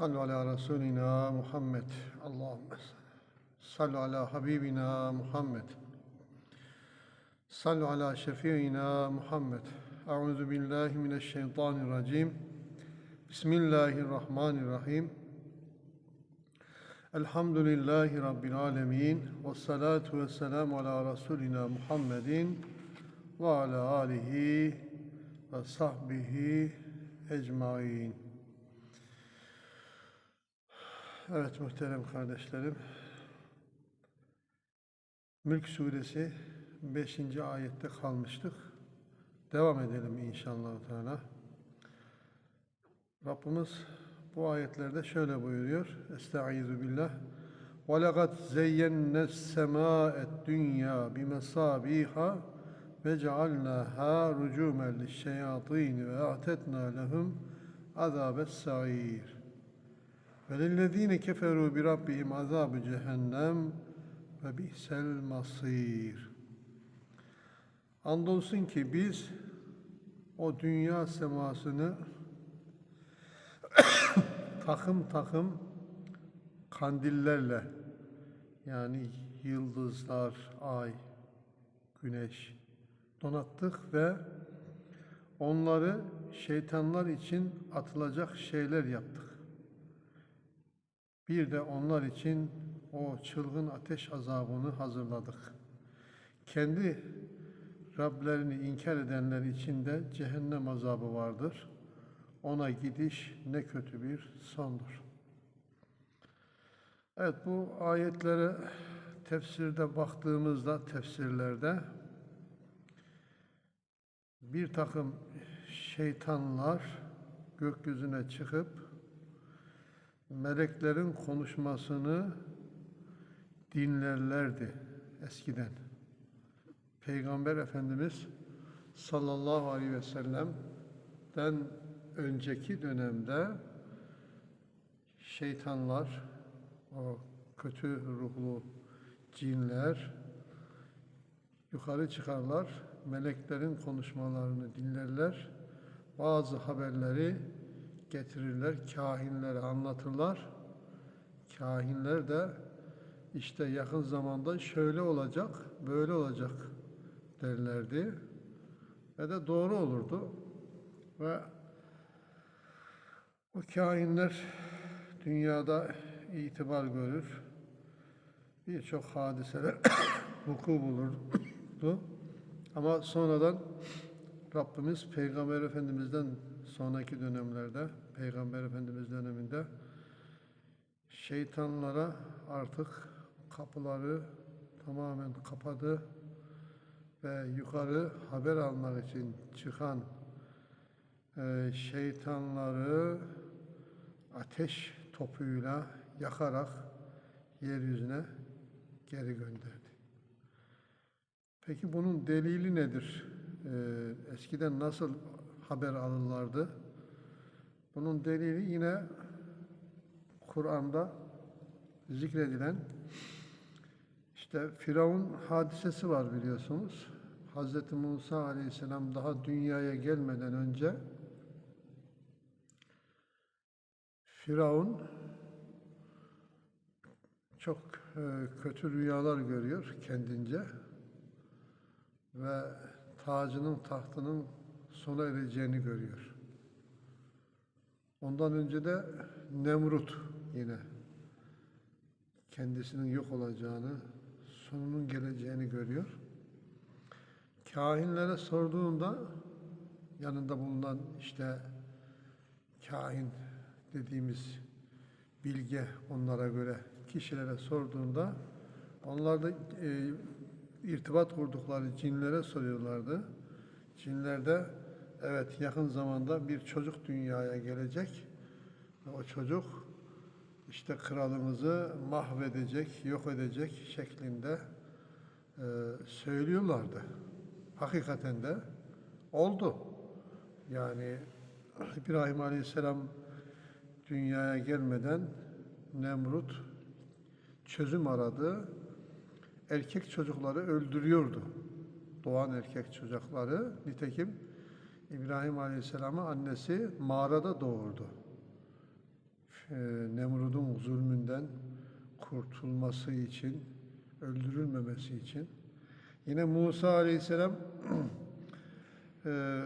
Sallu ala Resulina Muhammed. Allahümme sallu ala Habibina Muhammed. Sallu ala Şefiina Muhammed. Euzu billahi mineşşeytanirracim. Bismillahirrahmanirrahim. Elhamdülillahi Rabbil alemin. Ve salatu ve selamu ala Resulina Muhammedin ve ala alihi ve sahbihi ecmain. Evet muhterem kardeşlerim. Mülk suresi 5. ayette kalmıştık. Devam edelim inşallah Teala. Rabbimiz bu ayetlerde şöyle buyuruyor. Estaizu billah. وَلَقَدْ زَيَّنَّا السَّمَاءَ الدُّنْيَا بِمَصَابِيحَ وَجَعَلْنَاهَا رُجُومًا لِلشَّيَاطِينِ وَأَعْتَدْنَا لَهُمْ عَذَابَ السَّعِيرِ وَلِلَّذ۪ينَ كَفَرُوا بِرَبِّهِمْ عَذَابُ جَهَنَّمْ وَبِئْسَ الْمَصِيرِ Andolsun ki biz o dünya semasını takım takım kandillerle yani yıldızlar, ay, güneş donattık ve onları şeytanlar için atılacak şeyler yaptık. Bir de onlar için o çılgın ateş azabını hazırladık. Kendi Rablerini inkar edenler için de cehennem azabı vardır. Ona gidiş ne kötü bir sondur. Evet bu ayetlere tefsirde baktığımızda tefsirlerde bir takım şeytanlar gökyüzüne çıkıp meleklerin konuşmasını dinlerlerdi eskiden. Peygamber Efendimiz sallallahu aleyhi ve sellem'den önceki dönemde şeytanlar, o kötü ruhlu cinler yukarı çıkarlar, meleklerin konuşmalarını dinlerler, bazı haberleri getirirler, kahinlere anlatırlar. Kahinler de işte yakın zamanda şöyle olacak, böyle olacak derlerdi. Ve de doğru olurdu. Ve o kahinler dünyada itibar görür. Birçok hadiseler vuku bulurdu. Ama sonradan Rabbimiz Peygamber Efendimiz'den sonraki dönemlerde, Peygamber Efendimiz döneminde şeytanlara artık kapıları tamamen kapadı ve yukarı haber almak için çıkan e, şeytanları ateş topuyla yakarak yeryüzüne geri gönderdi. Peki bunun delili nedir? Ee, eskiden nasıl haber alırlardı? Bunun delili yine Kur'an'da zikredilen işte Firavun hadisesi var biliyorsunuz. Hz. Musa aleyhisselam daha dünyaya gelmeden önce Firavun çok e, kötü rüyalar görüyor kendince ve tacının tahtının sona ereceğini görüyor. Ondan önce de Nemrut yine kendisinin yok olacağını, sonunun geleceğini görüyor. Kahinlere sorduğunda yanında bulunan işte kahin dediğimiz bilge onlara göre kişilere sorduğunda onlar da e, irtibat kurdukları cinlere soruyorlardı. Cinler de evet yakın zamanda bir çocuk dünyaya gelecek. O çocuk işte kralımızı mahvedecek, yok edecek şeklinde e, söylüyorlardı. Hakikaten de oldu. Yani İbrahim Aleyhisselam dünyaya gelmeden Nemrut çözüm aradı. Erkek çocukları öldürüyordu. Doğan erkek çocukları. Nitekim İbrahim Aleyhisselam'ı annesi mağarada doğurdu. e, Nemrud'un zulmünden kurtulması için, öldürülmemesi için. Yine Musa Aleyhisselam e,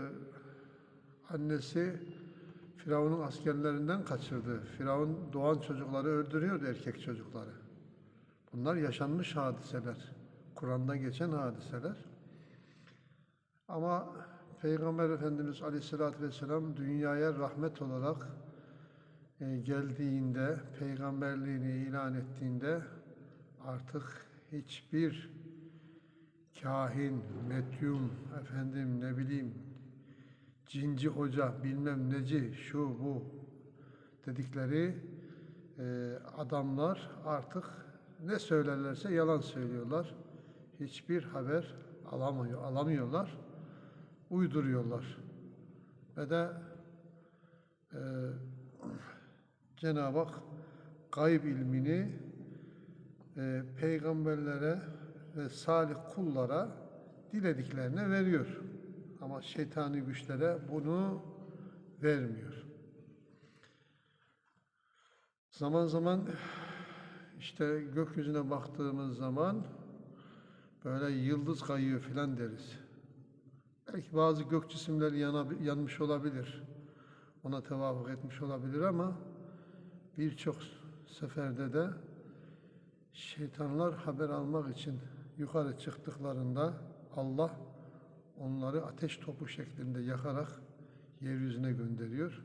annesi Firavun'un askerlerinden kaçırdı. Firavun doğan çocukları öldürüyordu, erkek çocukları. Bunlar yaşanmış hadiseler. Kur'an'da geçen hadiseler. Ama Peygamber Efendimiz Aleyhisselatü Vesselam dünyaya rahmet olarak e, geldiğinde, peygamberliğini ilan ettiğinde artık hiçbir kahin, medyum, efendim ne bileyim, cinci hoca, bilmem neci, şu bu dedikleri e, adamlar artık ne söylerlerse yalan söylüyorlar. Hiçbir haber alamıyor, alamıyorlar, uyduruyorlar. Ve de e, Cenab-ı Hak gayb ilmini e, peygamberlere ve salih kullara dilediklerine veriyor. Ama şeytani güçlere bunu vermiyor. Zaman zaman işte gökyüzüne baktığımız zaman böyle yıldız kayıyor filan deriz. Belki bazı gök cisimleri yana, yanmış olabilir. Ona tevafuk etmiş olabilir ama birçok seferde de şeytanlar haber almak için yukarı çıktıklarında Allah onları ateş topu şeklinde yakarak yeryüzüne gönderiyor.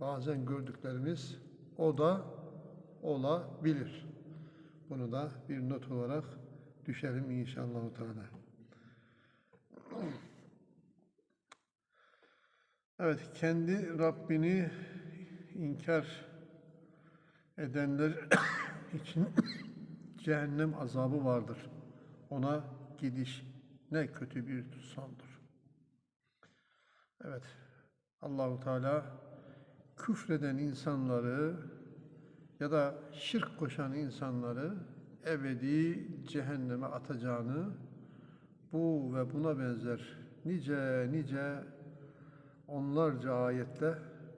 Bazen gördüklerimiz o da olabilir. Bunu da bir not olarak düşelim inşallah. Teala. Evet, kendi Rabbini inkar edenler için cehennem azabı vardır. Ona gidiş ne kötü bir sondur. Evet, Allahu Teala küfreden insanları ya da şirk koşan insanları ebedi cehenneme atacağını bu ve buna benzer nice nice onlarca ayetle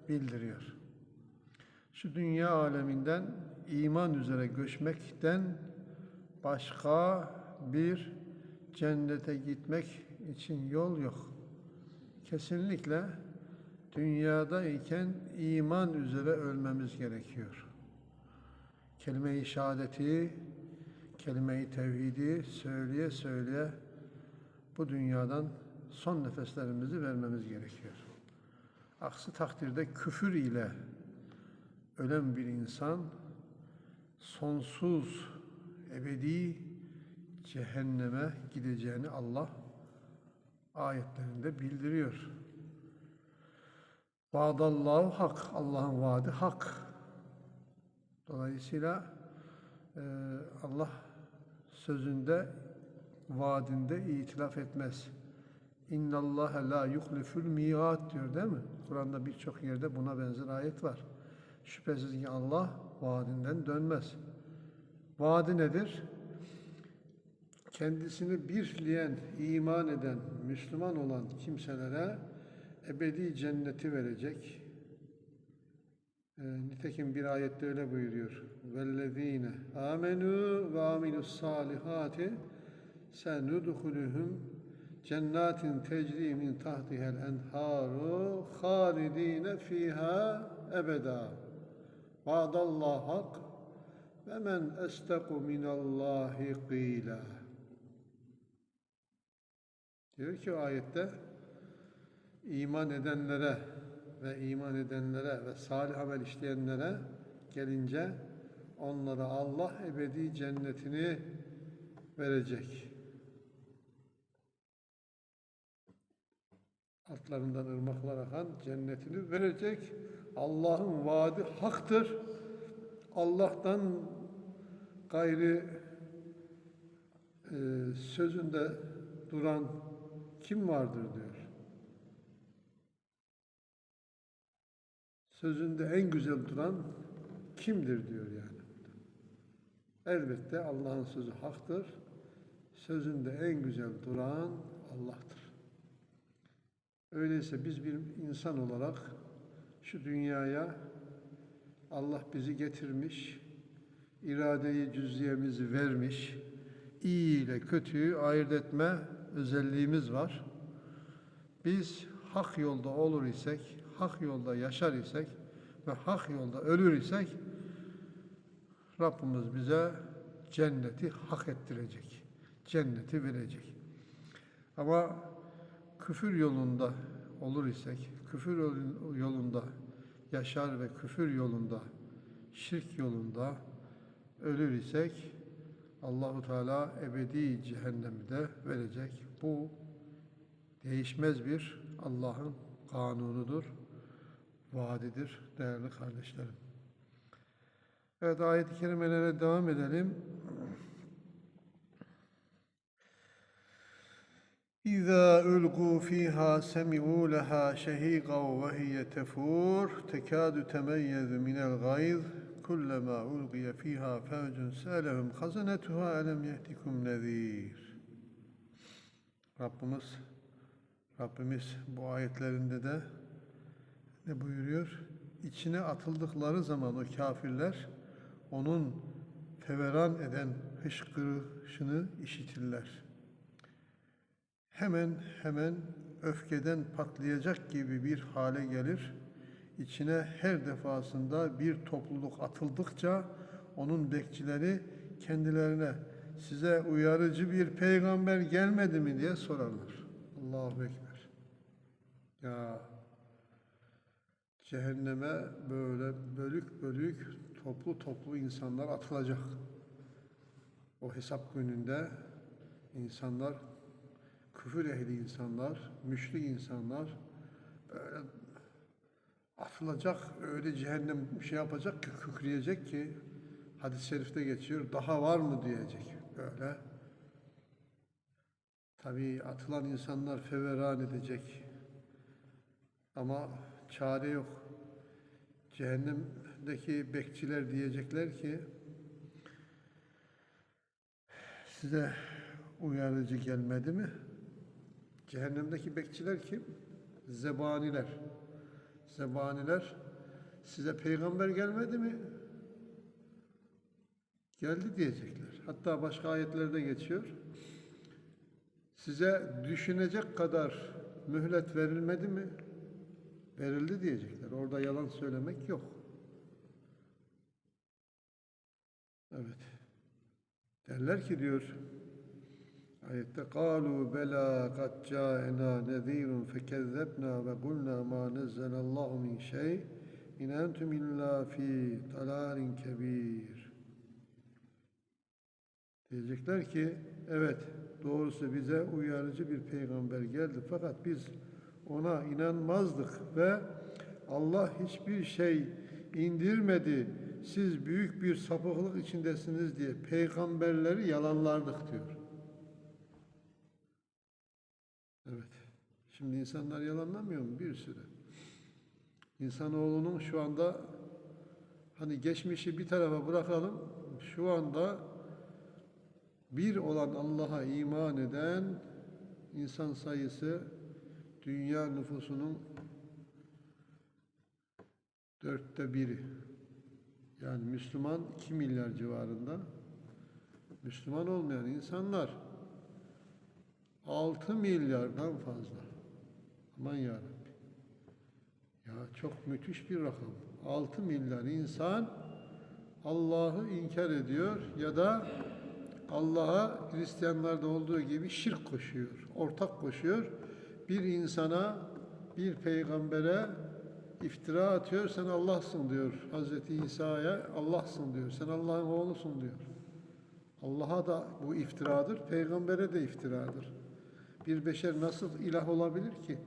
bildiriyor. Şu dünya aleminden iman üzere göçmekten başka bir cennete gitmek için yol yok. Kesinlikle dünyada iken iman üzere ölmemiz gerekiyor. Kelime-i şehadeti, kelime-i tevhidi söyleye söyleye bu dünyadan son nefeslerimizi vermemiz gerekiyor. Aksi takdirde küfür ile ölen bir insan sonsuz, ebedi cehenneme gideceğini Allah ayetlerinde bildiriyor. Vaadallahu hak, Allah'ın vaadi hak. Dolayısıyla e, Allah sözünde, vaadinde itilaf etmez. İnna Allah la yuhliful miat diyor değil mi? Kur'an'da birçok yerde buna benzer ayet var. Şüphesiz ki Allah vaadinden dönmez. Vaadi nedir? Kendisini birleyen, iman eden, Müslüman olan kimselere ebedi cenneti verecek. E, nitekim bir ayette öyle buyuruyor. Vellezine amenu ve amilus salihati senudhuluhum cennetin tecri min tahtihel enharu halidine fiha ebeda. Vaadallah hak ve men estaku minallahi qila. Diyor ki ayette iman edenlere ve iman edenlere ve salih amel işleyenlere gelince onlara Allah ebedi cennetini verecek. Altlarından ırmaklar akan cennetini verecek. Allah'ın vaadi haktır. Allah'tan gayri e, sözünde duran kim vardır diyor. Sözünde en güzel duran kimdir diyor yani. Elbette Allah'ın sözü haktır. Sözünde en güzel duran Allah'tır. Öyleyse biz bir insan olarak şu dünyaya Allah bizi getirmiş, iradeyi cüziyemizi vermiş, iyi ile kötüyü ayırt etme özelliğimiz var. Biz hak yolda olur isek, hak yolda yaşar isek ve hak yolda ölür isek Rabbimiz bize cenneti hak ettirecek. Cenneti verecek. Ama küfür yolunda olur isek, küfür yol- yolunda yaşar ve küfür yolunda, şirk yolunda ölür isek Allahu Teala ebedi cehennemi de verecek. Bu değişmez bir Allah'ın kanunudur, vaadidir değerli kardeşlerim. Evet ayet-i kerimelere devam edelim. إذا ألقوا فيها سمعوا لها شهيقا وهي تفور تكاد تميز من الغيظ كلما ألقي فيها فوج سألهم خزنتها ألم يأتكم نذير Rabbimiz Rabbimiz bu ayetlerinde de ne buyuruyor? İçine atıldıkları zaman o kafirler onun feveran eden hışkırışını işitirler. Hemen hemen öfkeden patlayacak gibi bir hale gelir. İçine her defasında bir topluluk atıldıkça onun bekçileri kendilerine size uyarıcı bir peygamber gelmedi mi diye sorarlar. Allahu Ekber. Ya cehenneme böyle bölük bölük toplu toplu insanlar atılacak. O hesap gününde insanlar küfür ehli insanlar, müşrik insanlar böyle atılacak, öyle cehennem şey yapacak ki, kükreyecek ki hadis-i şerifte geçiyor, daha var mı diyecek böyle. Tabii atılan insanlar feveran edecek. Ama çare yok. Cehennemdeki bekçiler diyecekler ki size uyarıcı gelmedi mi? Cehennemdeki bekçiler kim? Zebaniler. Zebaniler size peygamber gelmedi mi? Geldi diyecekler. Hatta başka ayetlerde geçiyor. Size düşünecek kadar mühlet verilmedi mi? Verildi diyecekler. Orada yalan söylemek yok. Evet. Derler ki diyor ayette قالوا بلى قد جاءنا نذير فكذبنا وقلنا ما نزل الله من شيء إن أنتم إلا في ضلال كبير Diyecekler ki evet doğrusu bize uyarıcı bir peygamber geldi fakat biz ona inanmazdık ve Allah hiçbir şey indirmedi. Siz büyük bir sapıklık içindesiniz diye peygamberleri yalanlardık diyor. Şimdi insanlar yalanlamıyor mu? Bir sürü. İnsanoğlunun şu anda hani geçmişi bir tarafa bırakalım. Şu anda bir olan Allah'a iman eden insan sayısı dünya nüfusunun dörtte biri. Yani Müslüman 2 milyar civarında. Müslüman olmayan insanlar 6 milyardan fazla. Aman ya Rabbi. Ya çok müthiş bir rakam. 6 milyar insan Allah'ı inkar ediyor ya da Allah'a Hristiyanlarda olduğu gibi şirk koşuyor, ortak koşuyor. Bir insana, bir peygambere iftira atıyor, sen Allah'sın diyor. Hazreti İsa'ya Allah'sın diyor, sen Allah'ın oğlusun diyor. Allah'a da bu iftiradır, peygambere de iftiradır. Bir beşer nasıl ilah olabilir ki?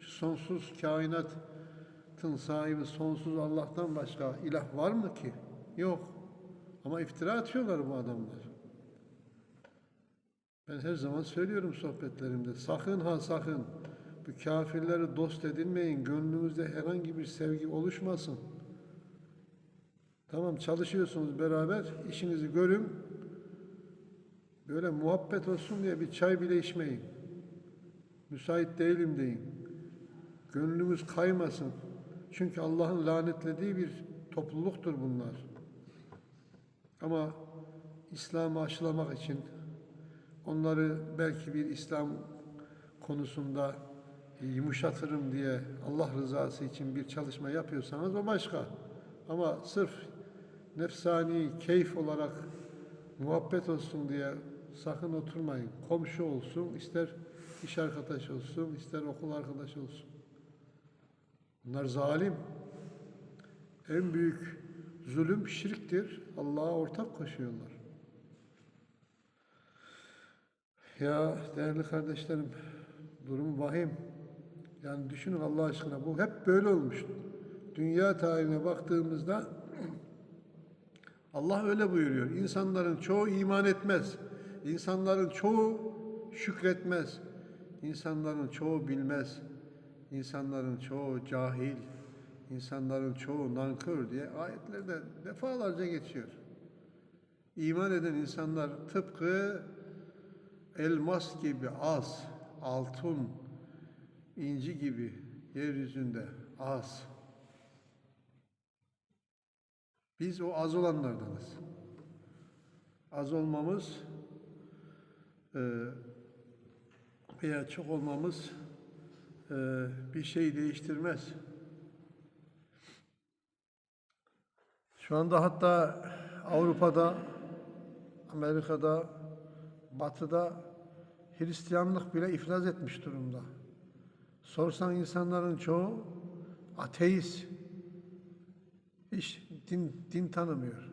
Şu sonsuz kainatın sahibi sonsuz Allah'tan başka ilah var mı ki? Yok. Ama iftira atıyorlar bu adamlar. Ben her zaman söylüyorum sohbetlerimde. Sakın ha sakın bu kafirleri dost edinmeyin. Gönlünüzde herhangi bir sevgi oluşmasın. Tamam çalışıyorsunuz beraber. işinizi görün. Böyle muhabbet olsun diye bir çay bile içmeyin. Müsait değilim deyin. Gönlümüz kaymasın. Çünkü Allah'ın lanetlediği bir topluluktur bunlar. Ama İslam'ı aşılamak için onları belki bir İslam konusunda yumuşatırım diye Allah rızası için bir çalışma yapıyorsanız o başka. Ama sırf nefsani keyif olarak muhabbet olsun diye sakın oturmayın. Komşu olsun, ister iş arkadaşı olsun, ister okul arkadaşı olsun. Bunlar zalim. En büyük zulüm şirktir. Allah'a ortak koşuyorlar. Ya değerli kardeşlerim, durum vahim. Yani düşünün Allah aşkına bu hep böyle olmuş. Dünya tarihine baktığımızda Allah öyle buyuruyor. İnsanların çoğu iman etmez. İnsanların çoğu şükretmez. İnsanların çoğu bilmez. İnsanların çoğu cahil. İnsanların çoğu nankör diye ayetlerde defalarca geçiyor. İman eden insanlar tıpkı elmas gibi az, altın, inci gibi yeryüzünde az. Biz o az olanlardanız. Az olmamız e, veya çok olmamız bir şey değiştirmez. Şu anda hatta Avrupa'da, Amerika'da, Batı'da Hristiyanlık bile iflas etmiş durumda. Sorsan insanların çoğu ateist. Hiç din, din tanımıyor.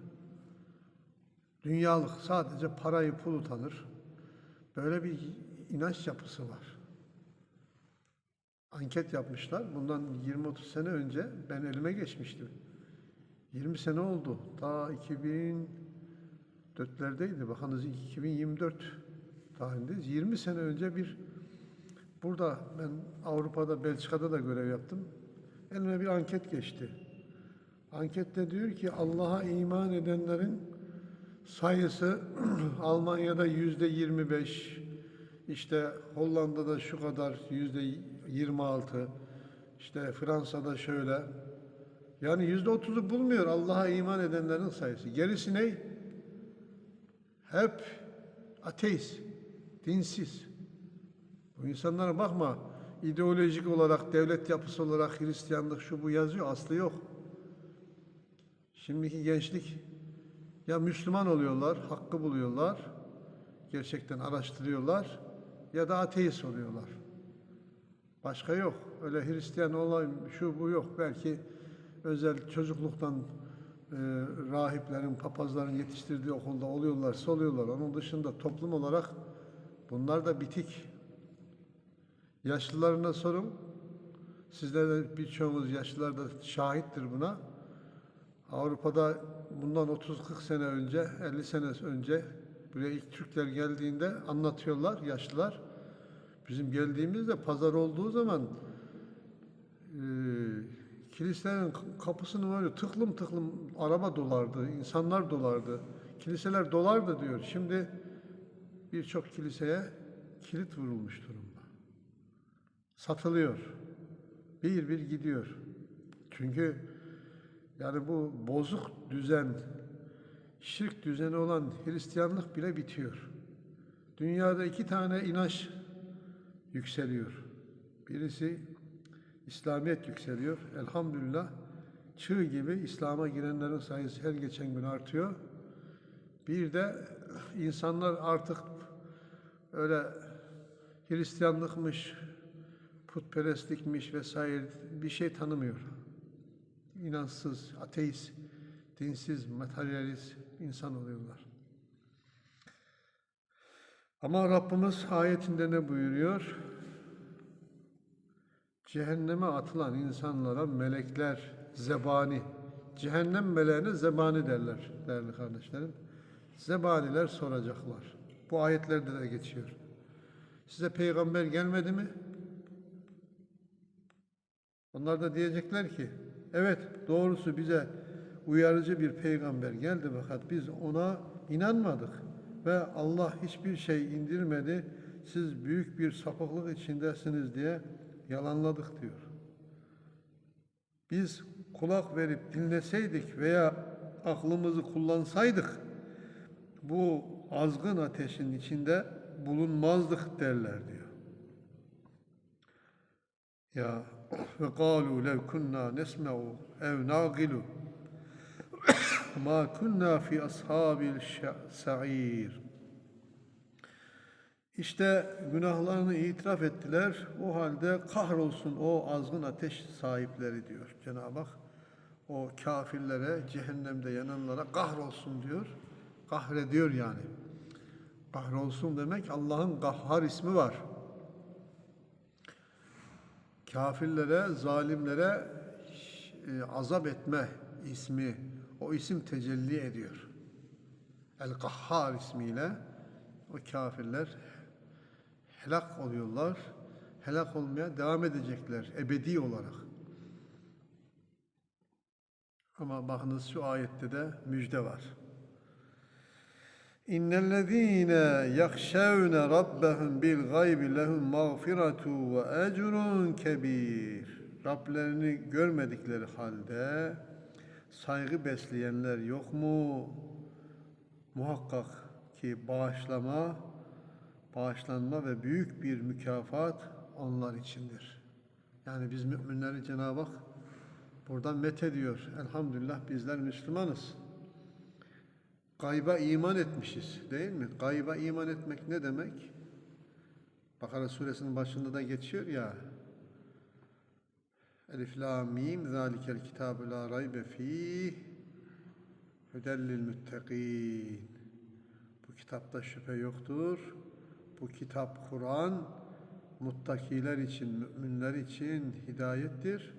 Dünyalık sadece parayı pulu tanır. Böyle bir inanç yapısı var. Anket yapmışlar. Bundan 20-30 sene önce ben elime geçmiştim. 20 sene oldu. Ta 2004'lerdeydi. Bakınız 2024 tarihindeyiz. 20 sene önce bir burada ben Avrupa'da, Belçika'da da görev yaptım. Elime bir anket geçti. Ankette diyor ki Allah'a iman edenlerin sayısı Almanya'da yüzde 25, işte Hollanda'da şu kadar yüzde 26, işte Fransa'da şöyle. Yani yüzde otuzu bulmuyor Allah'a iman edenlerin sayısı. Gerisi ne? Hep ateist, dinsiz. Bu insanlara bakma ideolojik olarak, devlet yapısı olarak Hristiyanlık şu bu yazıyor, aslı yok. Şimdiki gençlik ya Müslüman oluyorlar, hakkı buluyorlar, gerçekten araştırıyorlar ya da ateist oluyorlar. Başka yok. Öyle Hristiyan olayım, şu bu yok. Belki özel çocukluktan e, rahiplerin, papazların yetiştirdiği okulda oluyorlar, oluyorlar. Onun dışında toplum olarak bunlar da bitik. Yaşlılarına sorun. Sizler de birçoğumuz yaşlılar da şahittir buna. Avrupa'da bundan 30-40 sene önce, 50 sene önce buraya ilk Türkler geldiğinde anlatıyorlar yaşlılar. Bizim geldiğimizde pazar olduğu zaman e, kiliselerin kapısını böyle tıklım tıklım araba dolardı, insanlar dolardı. Kiliseler dolardı diyor. Şimdi birçok kiliseye kilit vurulmuş durumda. Satılıyor. Bir bir gidiyor. Çünkü yani bu bozuk düzen, şirk düzeni olan Hristiyanlık bile bitiyor. Dünyada iki tane inanç yükseliyor. Birisi İslamiyet yükseliyor. Elhamdülillah çığ gibi İslam'a girenlerin sayısı her geçen gün artıyor. Bir de insanlar artık öyle Hristiyanlıkmış, putperestlikmiş vesaire bir şey tanımıyor. İnansız, ateist, dinsiz, materyalist insan oluyorlar. Ama Rabbimiz ayetinde ne buyuruyor? Cehenneme atılan insanlara melekler, zebani, cehennem meleğine zebani derler değerli kardeşlerim. Zebaniler soracaklar. Bu ayetlerde de geçiyor. Size peygamber gelmedi mi? Onlar da diyecekler ki, evet doğrusu bize uyarıcı bir peygamber geldi fakat biz ona inanmadık ve Allah hiçbir şey indirmedi. Siz büyük bir sapıklık içindesiniz diye yalanladık diyor. Biz kulak verip dinleseydik veya aklımızı kullansaydık bu azgın ateşin içinde bulunmazdık derler diyor. Ya ve kalu lev kunna nesma'u ev nagilu ma kunna fi ashabil sa'ir. İşte günahlarını itiraf ettiler. O halde kahrolsun o azgın ateş sahipleri diyor Cenab-ı Hak. O kafirlere, cehennemde yananlara kahrolsun diyor. Kahrediyor yani. Kahrolsun demek Allah'ın Gahhar ismi var. Kafirlere, zalimlere e, azap etme ismi, o isim tecelli ediyor. El-Gahhar ismiyle o kafirler helak oluyorlar. Helak olmaya devam edecekler ebedi olarak. Ama bakınız şu ayette de müjde var. Yakşevne rabbehum bil gaybi lehum mağfiratu ve ecrun kebir. Rablerini görmedikleri halde saygı besleyenler yok mu? Muhakkak ki bağışlama, bağışlanma ve büyük bir mükafat onlar içindir. Yani biz müminleri Cenab-ı Hak buradan met ediyor. Elhamdülillah bizler Müslümanız. Gayba iman etmişiz değil mi? Gayba iman etmek ne demek? Bakara suresinin başında da geçiyor ya. Elif la mim zalikel kitabu la raybe fih hudellil muttaqin. Bu kitapta şüphe yoktur. Bu kitap Kur'an muttakiler için, müminler için hidayettir.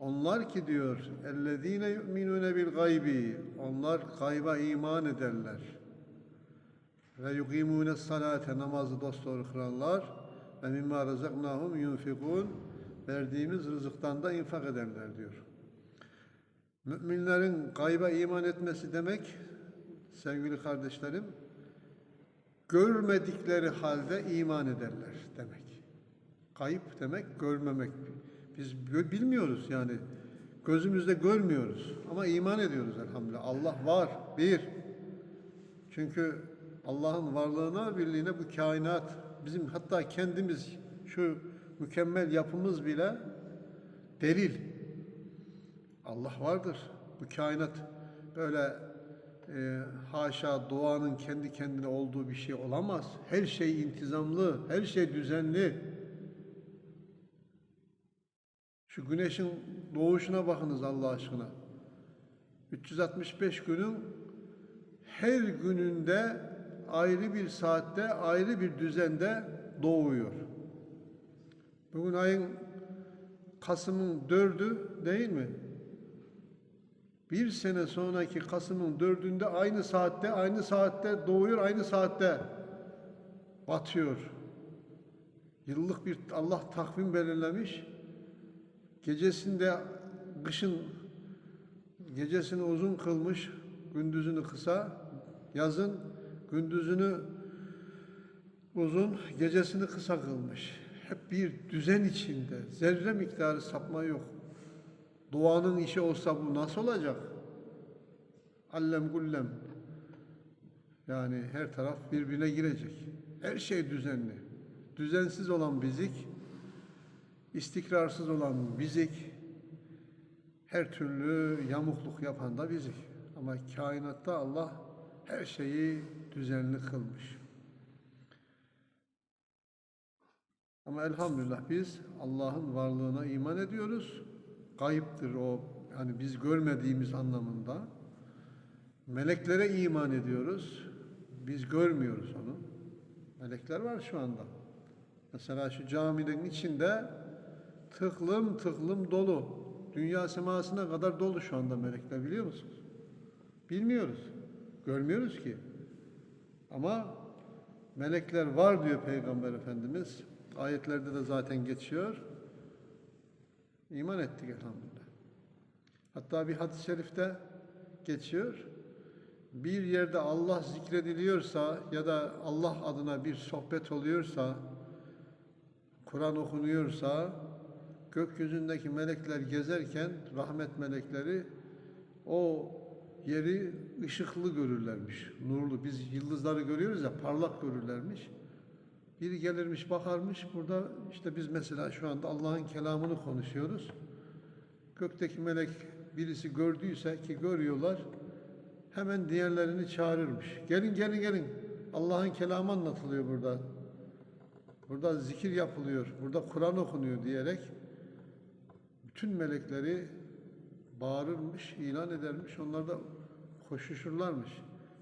Onlar ki diyor ellezine yu'minune bil gaybi onlar gayba iman ederler. Ve yukimune salate namazı dosdoğru kılarlar ve mimma razaknahum yunfikun verdiğimiz rızıktan da infak ederler diyor. Müminlerin gayba iman etmesi demek sevgili kardeşlerim görmedikleri halde iman ederler demek. Kayıp demek görmemek. Biz bilmiyoruz yani. Gözümüzde görmüyoruz ama iman ediyoruz elhamdülillah. Allah var, bir. Çünkü Allah'ın varlığına, birliğine bu kainat, bizim hatta kendimiz şu mükemmel yapımız bile delil. Allah vardır. Bu kainat böyle e, haşa doğanın kendi kendine olduğu bir şey olamaz. Her şey intizamlı, her şey düzenli. Şu güneşin doğuşuna bakınız Allah aşkına. 365 günün her gününde ayrı bir saatte, ayrı bir düzende doğuyor. Bugün ayın Kasım'ın dördü değil mi? Bir sene sonraki Kasım'ın dördünde aynı saatte, aynı saatte doğuyor, aynı saatte batıyor. Yıllık bir Allah takvim belirlemiş. Gecesinde kışın gecesini uzun kılmış, gündüzünü kısa, yazın gündüzünü uzun, gecesini kısa kılmış. Hep bir düzen içinde, zerre miktarı sapma yok. Doğanın işi olsa bu nasıl olacak? Allem gullem. Yani her taraf birbirine girecek. Her şey düzenli. Düzensiz olan bizik, istikrarsız olan bizik, her türlü yamukluk yapan da bizik. Ama kainatta Allah her şeyi düzenli kılmış. Ama elhamdülillah biz Allah'ın varlığına iman ediyoruz. Kayıptır o, yani biz görmediğimiz anlamında. Meleklere iman ediyoruz. Biz görmüyoruz onu. Melekler var şu anda. Mesela şu caminin içinde tıklım tıklım dolu. Dünya semasına kadar dolu şu anda melekler biliyor musunuz? Bilmiyoruz. Görmüyoruz ki. Ama melekler var diyor Peygamber Efendimiz. Ayetlerde de zaten geçiyor. İman ettik elhamdülillah. Hatta bir hadis-i şerifte geçiyor. Bir yerde Allah zikrediliyorsa ya da Allah adına bir sohbet oluyorsa, Kur'an okunuyorsa gökyüzündeki melekler gezerken rahmet melekleri o yeri ışıklı görürlermiş. Nurlu. Biz yıldızları görüyoruz ya parlak görürlermiş. Biri gelirmiş bakarmış burada işte biz mesela şu anda Allah'ın kelamını konuşuyoruz. Gökteki melek birisi gördüyse ki görüyorlar hemen diğerlerini çağırırmış. Gelin gelin gelin. Allah'ın kelamı anlatılıyor burada. Burada zikir yapılıyor. Burada Kur'an okunuyor diyerek bütün melekleri bağırırmış, ilan edermiş. Onlar da koşuşurlarmış.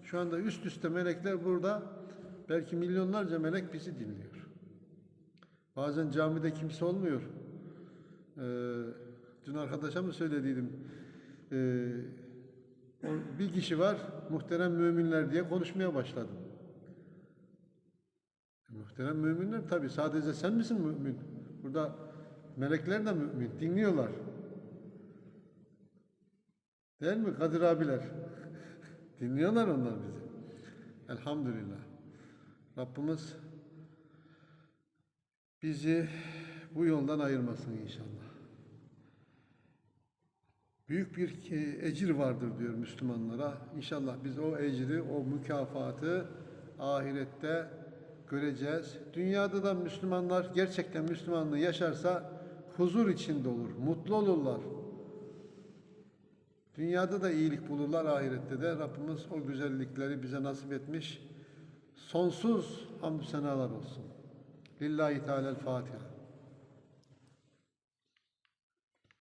Şu anda üst üste melekler burada. Belki milyonlarca melek bizi dinliyor. Bazen camide kimse olmuyor. Ee, dün arkadaşa mı söylediydim? Ee, bir kişi var, muhterem müminler diye konuşmaya başladım. Muhterem müminler tabii sadece sen misin mümin? Burada melekler de mümin, dinliyorlar. Değil mi Kadir abiler? Dinliyorlar onlar bizi. Elhamdülillah. Rabbimiz bizi bu yoldan ayırmasın inşallah. Büyük bir e, ecir vardır diyor Müslümanlara. İnşallah biz o ecri, o mükafatı ahirette göreceğiz. Dünyada da Müslümanlar gerçekten Müslümanlığı yaşarsa huzur içinde olur, mutlu olurlar. Dünyada da iyilik bulurlar ahirette de. Rabbimiz o güzellikleri bize nasip etmiş. Sonsuz hamdü senalar olsun. Lillahi Teala'l Fatiha.